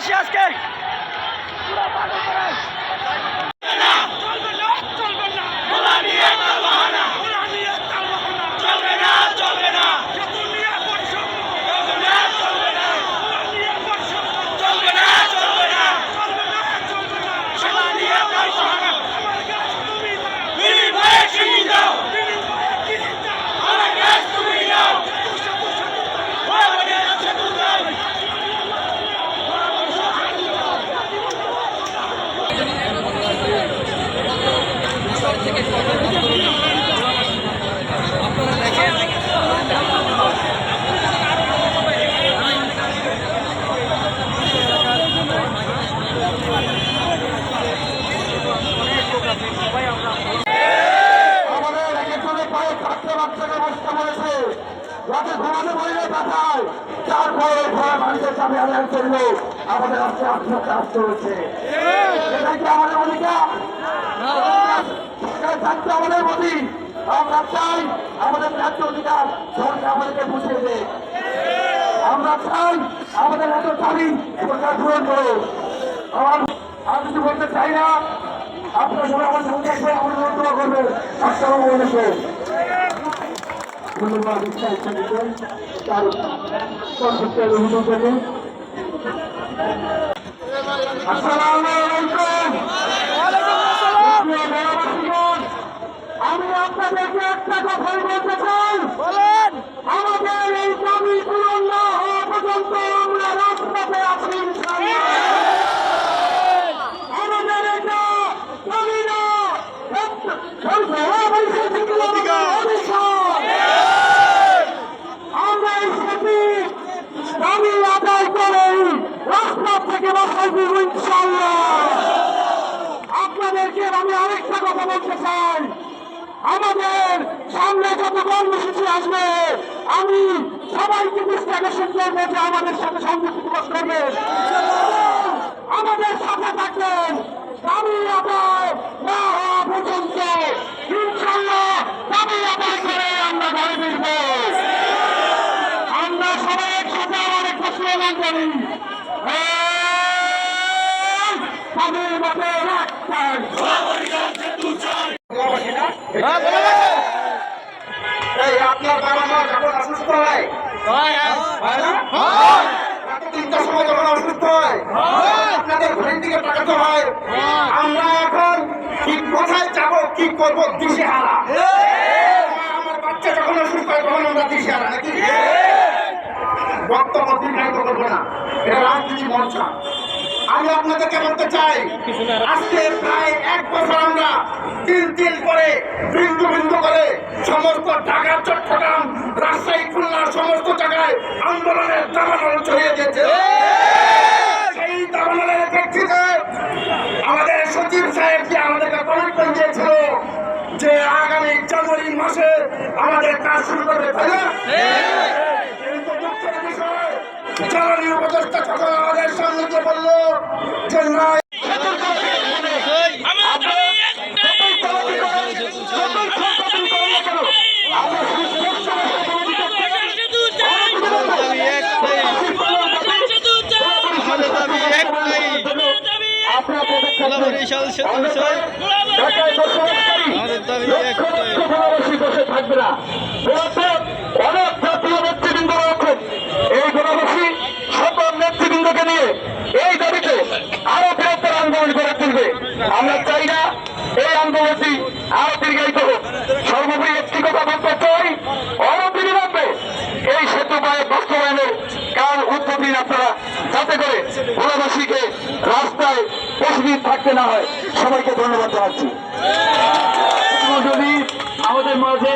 পাশে আজকে ঘুমাতে পাঠায় তারপরে ঘরে মানুষের সামনে আমাদের আত্মহত্যা আসতে হচ্ছে এটাই কি আমাদের অধিকার? সরকার থাকতে আমাদের প্রতি। আমরা চাই আমাদের ন্যায্য অধিকার সরকার আমাদেরকে বুঝিয়ে দেয়। আমরা চাই আমাদের এত দাবি সরকার পূরণ করো আমার আর কিছু বলতে চাই না। আপনার সবাই আমার সঙ্গে আমার অনুরোধ করবে আসসালামু আলাইকুম। ধন্যবাদ তার আমি আপনাদেরকে একটা কথাই বলতে চাই বলেন আমাদের এই দাবি পূরণ না হওয়া পর্যন্ত আমরা রাজপথে আছি ইনশাআল্লাহ। আমাদের এটা দাবি না একটা- বৈষম্য থেকে আমাদের অধিকার। আমরা এই সঠিক দাবি আদায় করে রাজপথ থেকে বাসায় দিব ইনশাআল্লাহ আপনাদেরকে আমি আরেকটা কথা বলতে চাই। আমাদের সামনে যত কর্মসূচি আসবে, আমি সবাইকে দৃষ্টি করব যে আমাদের সাথে সংযুক্ত প্রকাশ করবেন আমাদের সাথে থাকবেন দাবি আদায় না হওয়া পর্যন্ত। ইনশাল্লাহ আমরা ঘরে ফিরব। আমরা সবাই আপনার বাবা মা যখন অসুস্থ হয়? তিনটার সময় যখন অসুস্থ হয় আপনাদের ঘরের দিকে তাকাতে হয় আমরা এখন কি কোথায় যাব কি করব দিশে হারা আমার বাচ্চা যখন অসুস্থ হয় তখন আমরা দিশে হারা নাকি বক্তব্য দীর্ঘায়িত করব না এটা রাজনীতি আমি আপনাদেরকে বলতে চাই আজকে প্রায় এক বছর আমরা তিল তিল করে বিন্দু বিন্দু করে সমস্ত ঢাকা চট্টগ্রাম রাজশাহী খুলনার সমস্ত জায়গায় আন্দোলনের দাবানল ছড়িয়ে দিয়েছে। সেই দাবানলের প্রেক্ষিতে আমাদের সচিব সাহেব যে আমাদেরকে কমিটমেন্ট দিয়েছিল যে আগামী জানুয়ারি মাসে আমাদের কাজ শুরু করবে তাই না? এই তো দুঃখের বিষয় জ্বালানি উপদেষ্টা যখন আমাদের আপনার বরিশাল সেতু বিষয়। আমাদের দাবি একটাই। লক্ষ জনবাসী বসে থাকবে না। বলছে অনেক জাতীয় নেতৃবৃন্দ রয়েছেন। এই জনবাসী সকল নেতৃবৃন্দকে নিয়ে এই দাবিতে আরও বৃহত্তর আন্দোলন করে তুলবে। আমরা চাই না এই আন্দোলনটি আরও দীর্ঘায়িত হোক। সর্বোপরি একটি কথা বলতে চাই অনবিলম্বে এই সেতু পায়ে বাস্তবায়নের কাল উদ্যোগ নিন আপনারা যাতে করে ভোলাবাসীকে রাস্তায় অসুবিধ থাকতে না হয় সবাইকে ধন্যবাদ জানাচ্ছি। আমাদের মাঝে